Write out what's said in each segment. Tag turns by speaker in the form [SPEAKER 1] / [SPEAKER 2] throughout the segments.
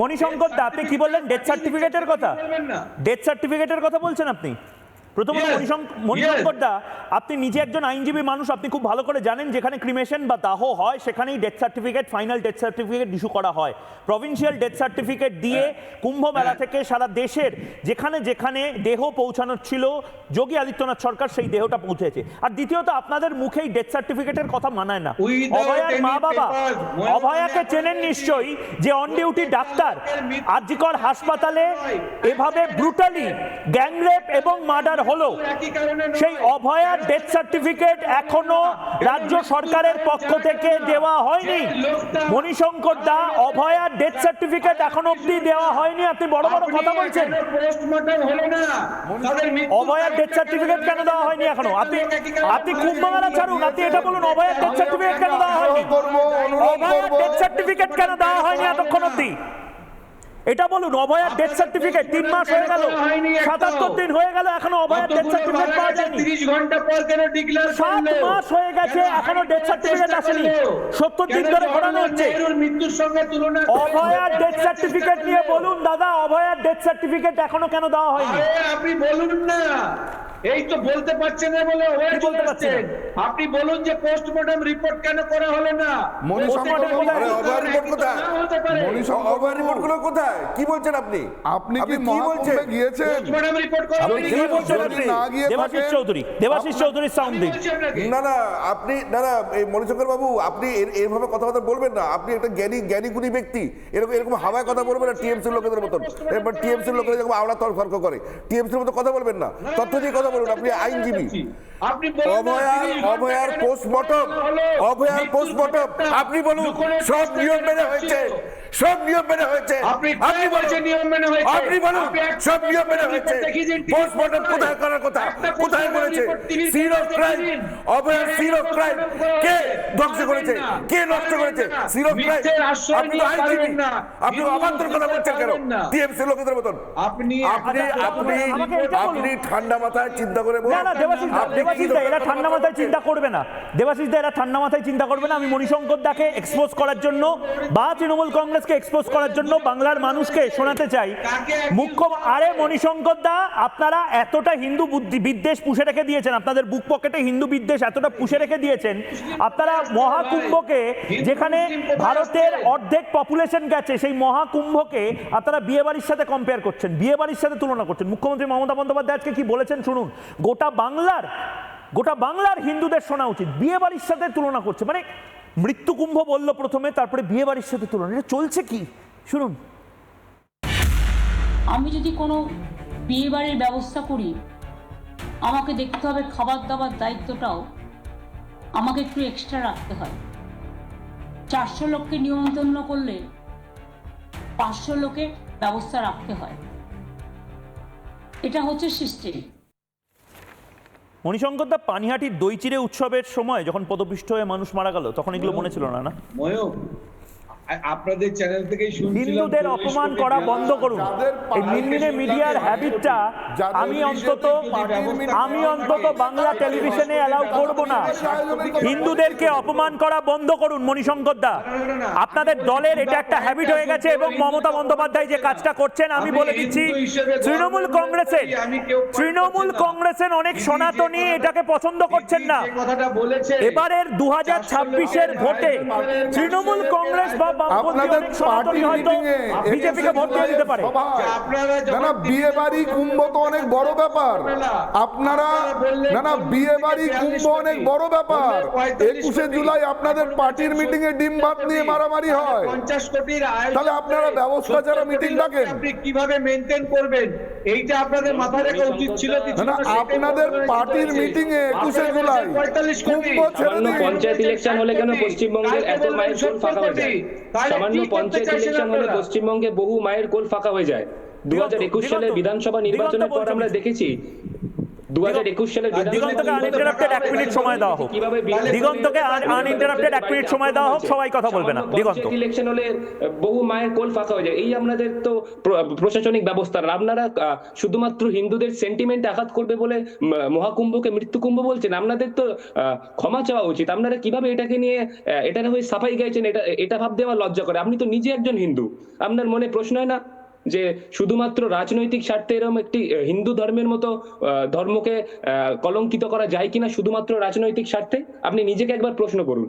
[SPEAKER 1] মণিশঙ্কর দা আপনি কি বললেন? ডেথ সার্টিফিকেটের কথা? ডেথ সার্টিফিকেটের কথা বলছেন আপনি? প্রথমত
[SPEAKER 2] Yes,
[SPEAKER 1] মণিশঙ্ক-
[SPEAKER 2] yes.
[SPEAKER 1] মণিশঙ্কর দা আপনি নিজে একজন আইনজীবী মানুষ আপনি খুব ভালো করে জানেন যেখানে ক্রিমেশন বা দাহ হয় সেখানেই death certificate final death certificate issue করা হয়। প্রভিন্সিয়াল ডেথ সার্টিফিকেট দিয়ে কুম্ভ মেলা থেকে সারা দেশের যেখানে যেখানে দেহ পৌঁছানোর ছিল যোগী আদিত্যনাথ সরকার সেই দেহটা পৌঁছেছে। আর দ্বিতীয়ত আপনাদের মুখেই ডেথ সার্টিফিকেটের কথা মানায় না। অভয়ার মা বাবা অভয়াকে চেনেন নিশ্চয়ই যে অন ডিউটি ডাক্তার আরজিকর হাসপাতালে এভাবে ব্রুটালি গ্যাংরেপ এবং মার্ডার হলো
[SPEAKER 2] কারণে নয়।
[SPEAKER 1] সেই অভয়ার ডেথ সার্টিফিকেট এখনও রাজ্য সরকারের পক্ষ থেকে দেওয়া হয়নি। মণিশঙ্কর দা অভয়ার ডেথ সার্টিফিকেট এখন অব্দি দেওয়া হয়নি। আপনি বড় বড় কথা বলছেন।
[SPEAKER 2] হলো
[SPEAKER 1] অভয়ার ডেথ সার্টিফিকেট কেন দেওয়া হয়নি এখনও? আপনি আপনি কুম্ভমেলা ছাড়ুন। আপনি এটা বলুন অভয়ার ডেথ সার্টিফিকেট কেন দেওয়া হয়নি? অভয়ার ডেথ সার্টিফিকেট কেন দেওয়া হয়নি এতক্ষণ অবধি? এটা বলুন অভয়ার ডেথ সার্টিফিকেট তিন মাস হয়ে গেল সাতাত্তর দিন হয়ে গেল এখনও অভয়ার ডেথ সার্টিফিকেট পাওয়া যায়নি।
[SPEAKER 2] 30 ঘণ্টা পর কেন ডিক্লেয়ার
[SPEAKER 1] সাত মাস হয়ে গেছে এখনও ডেথ সার্টিফিকেট আসেনি। সত্তর দিন ধরে
[SPEAKER 2] ঘটানো
[SPEAKER 1] হচ্ছে।
[SPEAKER 2] মৃত্যুর সঙ্গে তুলনা
[SPEAKER 1] অভয়ার ডেথ সার্টিফিকেট নিয়ে বলুন দাদা অভয়ার ডেথ সার্টিফিকেট এখনও কেন দেওয়া হয়নি?
[SPEAKER 2] আপনি বলুন না। এই তো বলতে পারছেন না বলে
[SPEAKER 1] কি বলতে পারছেন
[SPEAKER 2] আপনি বলুন যে পোস্টমর্টম রিপোর্ট কেন করা হলো না?
[SPEAKER 3] আরে রিপোর্টগুলো কোথায়? কি বলছেন আপনি?
[SPEAKER 4] আপনি কি
[SPEAKER 3] বলছেন?
[SPEAKER 4] গিয়েছেন?
[SPEAKER 2] পোস্টমর্টম রিপোর্ট করা
[SPEAKER 1] আপনি কি বলছেন আপনি?
[SPEAKER 4] না গিয়ে
[SPEAKER 1] দেবাশিস চৌধুরী দেবাশিস চৌধুরীর সাউন্ড দিন।
[SPEAKER 3] না না আপনি না না এই বাবু আপনি কথাবার্তা বলবেন না। আপনি একটা জ্ঞানী জ্ঞানী গুণী ব্যক্তি। এরকম এরকম হাওয়ায় কথা বলবেন না টিএমসির লোকেদের মতন। এবার টিএমসির লোকেরা যেরকম আওড়া তর্ক করে টিএমসির মতো কথা বলবেন না। তথ্য দিয়ে কথা বলুন আপনি আইনজীবী।
[SPEAKER 2] আপনি
[SPEAKER 3] অভয়ার
[SPEAKER 2] 30 ঘণ্টা
[SPEAKER 3] অভয়ার
[SPEAKER 2] কেন
[SPEAKER 3] পোস্টমর্টম অভয়ার পোস্টমর্টম আপনি বলুন সব নিয়ম মেনে হয়েছে। সব নিয়ম মেনে হয়েছে।
[SPEAKER 2] আপনি কে বলছে নিয়ম মেনে হয়েছে?
[SPEAKER 3] আপনি বলুন সব নিয়ম মেনে হয়েছে। পোস্টমর্টম
[SPEAKER 2] কোথায়?
[SPEAKER 3] করার কথা কোথায়? করেছে
[SPEAKER 2] report
[SPEAKER 3] সিন অফ ক্রাইম অভয়ার সিন অফ ক্রাইম কে ধ্বংস করেছে? কে নষ্ট করেছে? সিন অফ ক্রাইম আপনি তো আইনজীবী। আপনি অবান্তর কথা বলছেন কেন? টিএমসি লোকেদের মতন।
[SPEAKER 2] আপনি
[SPEAKER 3] আপনি
[SPEAKER 2] আচ্ছা,
[SPEAKER 3] আপনি। আপনি ঠান্ডা মাথায় চিন্তা করে বলুন। আপনি
[SPEAKER 1] দেবাশিস দা, এরা ঠান্ডা মাথায় চিন্তা করবে না। দেবাশিস দা, এরা ঠান্ডা মাথায় চিন্তা করবে না। আমি মণিশঙ্কর দাকে এক্সপোজ করার জন্য বা তৃণমূল কংগ্রেসকে এক্সপোজ করার জন্য বাংলার মানুষকে শোনাতে চাই। মুখ্য আরে মণিশঙ্কর দা, আপনারা এতটা হিন্দু বুদ্ধি, বিদ্বেষ পুষে রেখে দিয়েছেন। আপনাদের বুক পকেটে হিন্দু বিদ্বেষ এতটা পুষে রেখে দিয়েছেন। আপনারা মহাকুম্ভকে যেখানে ভারতের অর্ধেক পপুলেশন গেছে, সেই মহাকুম্ভকে আপনারা বিয়ে বাড়ির সাথে কম্পেয়ার করছেন। বিয়ে বাড়ির সাথে তুলনা করছেন। মুখ্যমন্ত্রী মমতা বন্দ্যোপাধ্যায় আজকে কি বলেছেন শুনুন? গোটা বাংলার গোটা বাংলার হিন্দুদের শোনা উচিত। বিয়ে বাড়ির সাথে তুলনা করছে। মানে মৃত্যু কুম্ভ বলল প্রথমে, তারপরে বিয়ে বাড়ির সাথে তুলনা। এটা চলছে কি? শুনুন।
[SPEAKER 5] আমি যদি কোনো বিয়ে বাড়ির ব্যবস্থা করি, আমাকে দেখতে হবে খাবার দাবার দায়িত্বটাও আমাকে একটু এক্সট্রা রাখতে হয়। চারশো লোককে নিমন্ত্রণ করলে পাঁচশো লোকের ব্যবস্থা রাখতে হয়। এটা হচ্ছে সিস্টেম
[SPEAKER 1] মণিশঙ্কর দা পানিহাটির দই উৎসবের সময় যখন পদপিষ্ট হয়ে মানুষ মারা গেল, তখন এগুলো মনে ছিল না না?
[SPEAKER 2] আপনাদের চ্যানেল থেকেই
[SPEAKER 1] হিন্দুদের অপমান করা বন্ধ করুন। এই মিনমিনে মিডিয়ার হ্যাবিটটা আমি অন্তত আমি অন্তত বাংলা টেলিভিশনে অ্যালাউ করব না। হিন্দুদেরকে অপমান করা বন্ধ করুন মণিশঙ্কর দা। আপনাদের দলের এটা একটা হ্যাবিট হয়ে গেছে এবং মমতা বন্দ্যোপাধ্যায় যে কাজটা করছেন আমি বলে দিচ্ছি তৃণমূল কংগ্রেসের তৃণমূল কংগ্রেসের অনেক সনাতনী এটাকে পছন্দ করছেন না।
[SPEAKER 2] যে কথাটা বলেছে
[SPEAKER 1] এবারের দু হাজার ছাব্বিশের ভোটে তৃণমূল কংগ্রেস বা
[SPEAKER 4] আপনাদের পার্টির
[SPEAKER 1] হয়তো
[SPEAKER 4] মিটিংয়ে
[SPEAKER 1] বিজেপিকে ভোট দিয়ে দিতে পারে।
[SPEAKER 4] না না বিয়ে বাড়ি কুম্ভ তো অনেক বড় ব্যাপার। আপনারা না না বিয়ে বাড়ি কুম্ভ অনেক বড় ব্যাপার। একুশে জুলাই আপনাদের পার্টির মিটিং এ ডিম ভাত নিয়ে মারামারি হয়।
[SPEAKER 2] পঞ্চাশ কোটির
[SPEAKER 4] তাহলে আপনারা ব্যবস্থা ছাড়া meeting ডাকেন?
[SPEAKER 2] আপনি কীভাবে মেনটেন করবেন? এইটা আপনাদের মাথায় রাখা উচিত ছিল
[SPEAKER 4] না না আপনাদের পার্টির মিটিং এ একুশে জুলাই। কুম্ভ ছেড়ে দিন
[SPEAKER 6] পঞ্চায়েত ইলেকশন হলে কেন পশ্চিমবঙ্গের এত কোল ফাঁকা হয়ে যায়? সামান্য পঞ্চায়েত ইলেকশন হলে পশ্চিমবঙ্গে বহু মায়ের কোল ফাঁকা হয়ে যায়। দু হাজার একুশ সালে বিধানসভা নির্বাচনের পর আমরা দেখেছি দু হাজার একুশ সালের
[SPEAKER 1] দিগন্তকে uninterrupted এক মিনিট সময় দেওয়া হোক। দিগন্তকে uninterrupted এক মিনিট সময় দেওয়া হোক, সবাই কথা বলবে না। দিগন্ত।
[SPEAKER 6] ইলেকশন হলে বহু মায়ের কোল ফাঁকা হয়ে যায় এই আপনাদের তো প্রশাসনিক ব্যবস্থা না। আপনারা আহ, শুধুমাত্র হিন্দুদের সেন্টিমেন্ট আঘাত করবে বলে মহাকুম্ভকে মৃত্যুকুম্ভ বলছেন আপনাদের তো ক্ষমা চাওয়া উচিত আপনারা কীভাবে এটাকে নিয়ে এটার হয়ে সাফাই গাইছেন এটা এটা ভাবতে আমার লজ্জা করে আপনি তো নিজে একজন হিন্দু আপনার মনে প্রশ্ন হয় না যে শুধুমাত্র রাজনৈতিক স্বার্থে এরকম একটি হিন্দু ধর্মের মতো ধর্মকে কলঙ্কিত করা যায় কিনা শুধুমাত্র রাজনৈতিক স্বার্থে? আপনি নিজেকে একবার প্রশ্ন করুন।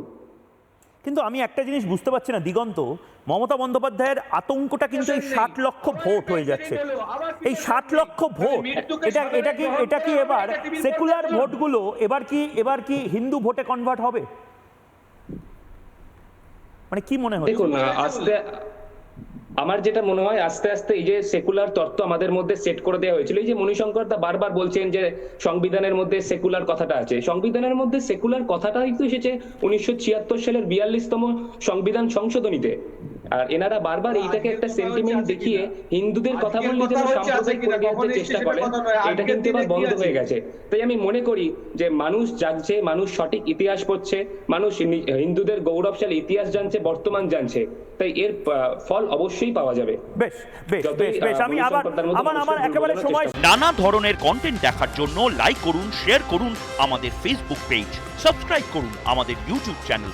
[SPEAKER 1] কিন্তু আমি একটা জিনিস বুঝতে পারছি না দিগন্ত। মমতা বন্দ্যোপাধ্যায়ের আতঙ্কটা কিন্তু এই ষাট লক্ষ ভোট হয়ে যাচ্ছে। এই ষাট লক্ষ ভোট এটা এটা কি এটা কি এবার সেকুলার ভোটগুলো এবার কি এবার কি হিন্দু ভোটে কনভার্ট হবে? মানে কি মনে হয়
[SPEAKER 6] দেখুন আস্তে আমার যেটা মনে হয়, আস্তে আস্তে এই যে সেকুলার তত্ত্ব আমাদের মধ্যে সেট করে দেওয়া হয়েছিল, এই যে মণিশঙ্কর দা বারবার বলছেন যে সংবিধানের মধ্যে সেকুলার কথাটা আছে। সংবিধানের মধ্যে সেকুলার কথাটাই তো এসেছে উনিশশো ছিয়াত্তর সালের বিয়াল্লিশতম সংবিধান সংশোধনীতে। আর এনারা বারবার এইটাকে একটা সেন্টিমেন্ট দেখিয়ে হিন্দুদের কথা বললে যেন সাম্প্রদায়িক পরিবেশের চেষ্টা করে। এটা কিন্তু এবার বন্ধ হয়ে গেছে। তাই আমি মনে করি যে মানুষ জানছে মানুষ সঠিক ইতিহাস পড়ছে মানুষ হিন্দুদের গৌরবশালী ইতিহাস জানছে বর্তমান জানছে। তাই এর ফল অবশ্যই পাওয়া যাবে।
[SPEAKER 1] বেশ বেশ বেশ বেশ। আমি আবার আমার আমার একেবারে সময়
[SPEAKER 7] নানা ধরনের কন্টেন্ট দেখার জন্য লাইক করুন শেয়ার করুন আমাদের ফেসবুক পেজ সাবস্ক্রাইব করুন আমাদের ইউটিউব চ্যানেল